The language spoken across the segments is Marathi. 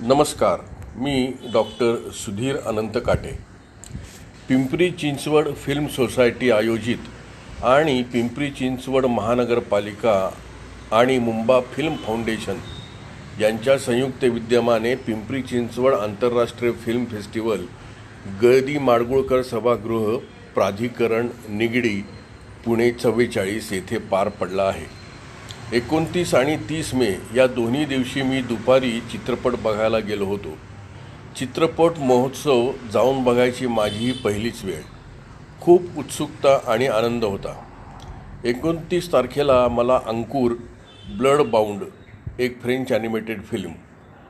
नमस्कार मी डॉक्टर सुधीर अनंत काटे. पिंपरी चिंचवड फिल्म सोसायटी आयोजित आणि पिंपरी चिंचवड महानगरपालिका आणि मुंबा फिल्म फाउंडेशन यांच्या संयुक्त विद्यमाने पिंपरी चिंचवड आंतरराष्ट्रीय फिल्म फेस्टिवल गळदी माडगुळकर सभागृह प्राधिकरण निगडी पुणे चव्वेचाळीस येथे पार पडला आहे. एकोणतीस आणि तीस मे या दोन्ही दिवशी मी दुपारी चित्रपट बघायला गेलो होतो. चित्रपट महोत्सव जाऊन बघायची माझी ही पहिलीच वेळ. खूप उत्सुकता आणि आनंद होता. एकोणतीस तारखेला मला अंकुर ब्लड बाउंड एक फ्रेंच ॲनिमेटेड फिल्म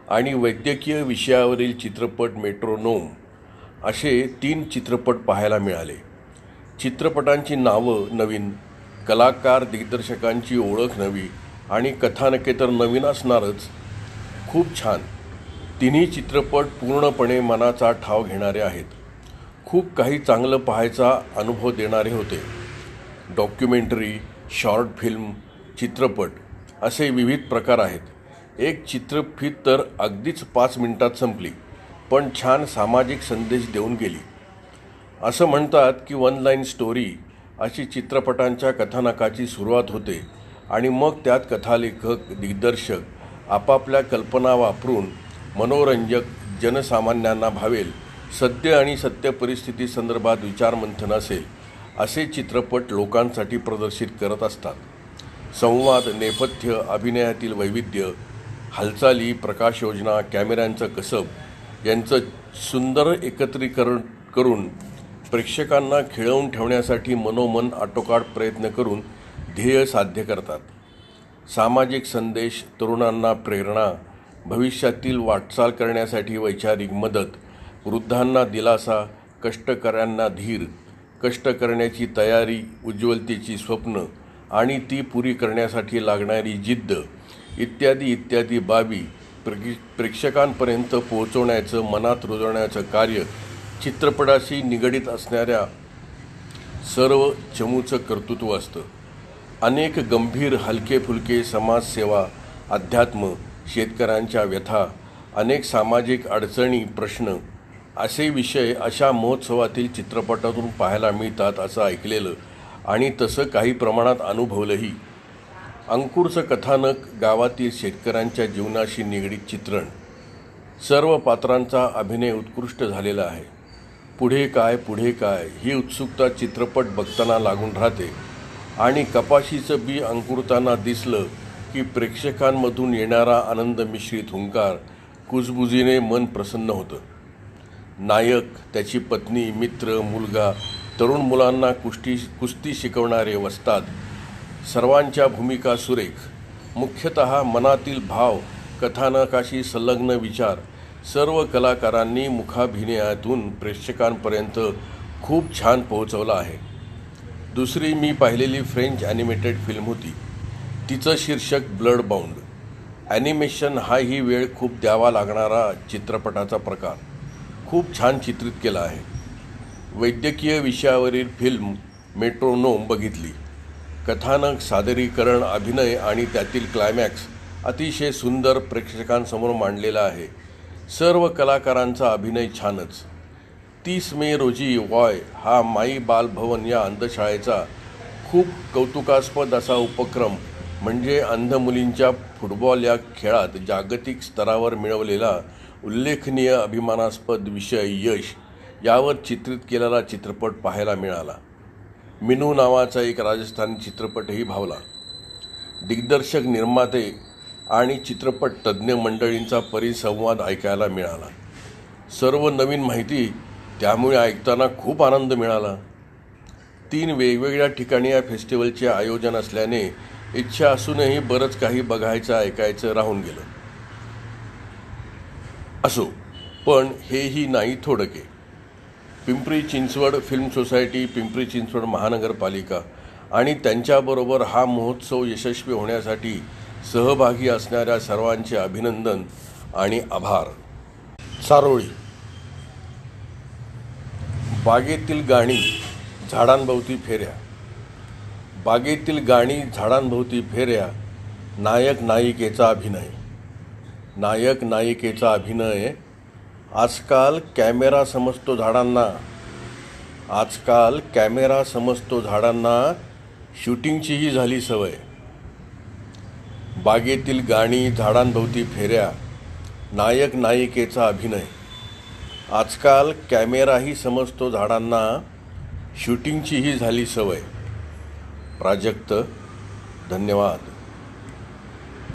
आणि वैद्यकीय विषयावरील चित्रपट मेट्रोनोम असे तीन चित्रपट पाहायला मिळाले. चित्रपटांची नावं नवीन कलाकार दिग्दर्शकांची ओळख नवी आणि कथानके तर नवीन असणारच. खूप छान. तिन्ही चित्रपट पूर्णपणे मनाचा ठाव घेणारे आहेत. खूप काही चांगलं पाहायचा अनुभव देणारे होते. डॉक्युमेंटरी शॉर्ट फिल्म चित्रपट असे विविध प्रकार आहेत. एक चित्रफित तर अगदीच पाच मिनिटात संपली पण छान सामाजिक संदेश देऊन गेली. असं म्हणतात की वन लाईन स्टोरी अशी चित्रपटांच्या कथानकाची सुरुवात होते आणि मग त्यात कथालेखक दिग्दर्शक आपापल्या कल्पना वापरून मनोरंजक जनसामान्यांना भावेल सद्य आणि सत्य परिस्थिती संदर्भात विचारमंथन असेल असे चित्रपट लोकांसाठी प्रदर्शित करत असतात. संवाद नेपथ्य अभिनयातील वैविध्य हालचाली प्रकाशयोजना कॅमेऱ्यांचं कसब यांचं सुंदर एकत्रीकरण करून प्रेक्षकांना खिळवून ठेवण्यासाठी मनोमन आटोकाट प्रयत्न करून ध्येय साध्य करतात. सामाजिक संदेश तरुणांना प्रेरणा भविष्यातील वाटचाल करण्यासाठी वैचारिक मदत वृद्धांना दिलासा कष्टकऱ्यांना धीर कष्ट करण्याची तयारी उज्ज्वलतेची स्वप्न आणि ती पुरी करण्यासाठी लागणारी जिद्द इत्यादी इत्यादी बाबी प्रेक्षकांपर्यंत पोहोचवण्याचं मनात रुजवण्याचं कार्य चित्रपटाशी निगडीत असणाऱ्या सर्व चमूचं कर्तृत्व असतं. अनेक गंभीर हलके फुलके समाजसेवा अध्यात्म शेतकऱ्यांच्या व्यथा अनेक सामाजिक अडचणी प्रश्न असे विषय अशा महोत्सवातील चित्रपटातून पाहायला मिळतात असं ऐकलेलं आणि तसं काही प्रमाणात अनुभवलंही. अंकुरचं कथानक गावातील शेतकऱ्यांच्या जीवनाशी निगडीत चित्रण. सर्व पात्रांचा अभिनय उत्कृष्ट झालेला आहे. पुढे काय पुढे काय ही उत्सुकता चित्रपट बघताना लागून राहते. आणि कपाशीचं बी अंकुरताना दिसलं की प्रेक्षकांमधून येणारा आनंद मिश्रित हुंकार कुजबुजीने मन प्रसन्न होतं. नायक त्याची पत्नी मित्र मुलगा तरुण मुलांना कुस्ती कुस्ती शिकवणारे वसतात सर्वांच्या भूमिका सुरेख. मुख्यतः मनातील भाव कथानकाशी संलग्न विचार सर्व कलाकारांनी मुखाभिनयातून प्रेक्षकांपर्यंत खूप छान पोहोचवला आहे. दुसरी मी पाहिलेली फ्रेंच ॲनिमेटेड फिल्म होती. तिचं शीर्षक ब्लड बाउंड ॲनिमेशन हा ही वेळ खूप द्यावा लागणारा चित्रपटाचा प्रकार. खूप छान चित्रित केला आहे. वैद्यकीय विषयावरील फिल्म मेट्रोनोम बघितली. कथानक सादरीकरण अभिनय आणि त्यातील क्लायमॅक्स अतिशय सुंदर प्रेक्षकांसमोर मांडलेला आहे. सर्व कलाकारांचा अभिनय छानच. तीस मे रोजी वॉय हा माई बालभवन या अंधशाळेचा खूप कौतुकास्पद असा उपक्रम म्हणजे अंध मुलींच्या फुटबॉल या खेळात जागतिक स्तरावर मिळवलेला उल्लेखनीय अभिमानास्पद विषय यश यावर चित्रित केलेला चित्रपट पाहायला मिळाला. मिनू नावाचा एक राजस्थानी चित्रपटही भावला. दिग्दर्शक निर्माते आणि चित्रपट तज्ज्ञ मंडळींचा परिसंवाद ऐकायला मिळाला. सर्व नवीन माहिती त्यामुळे ऐकताना खूप आनंद मिळाला. तीन वेगवेगळ्या ठिकाणी या फेस्टिवलचे आयोजन असल्याने इच्छा असूनही बरंच काही बघायचं ऐकायचं राहून गेलं. असो पण हेही नाही थोडके. पिंपरी चिंचवड फिल्म सोसायटी पिंपरी चिंचवड महानगरपालिका आणि त्यांच्याबरोबर हा महोत्सव यशस्वी होण्यासाठी सहभागी असणाऱ्या सर्वांचे अभिनंदन आणि आभार. चारोळी बागेतील गाणी झाडांभोवती फेऱ्या. बागेतील गाणी झाडांभोवती फेऱ्या नायक नायिकेचा अभिनय. नायक नायिकेचा अभिनय आजकाल कॅमेरा समजतो झाडांना आजकाल कॅमेरा समजतो झाडांना शूटिंगचीही झाली सवय. बागेतील गाणी झाडांभोवती फेऱ्या नायक नायिकेचा अभिनय. आजकाल कॅमेराही समजतो झाडांना शूटिंगचीही झाली सवय. प्राजक्त धन्यवाद.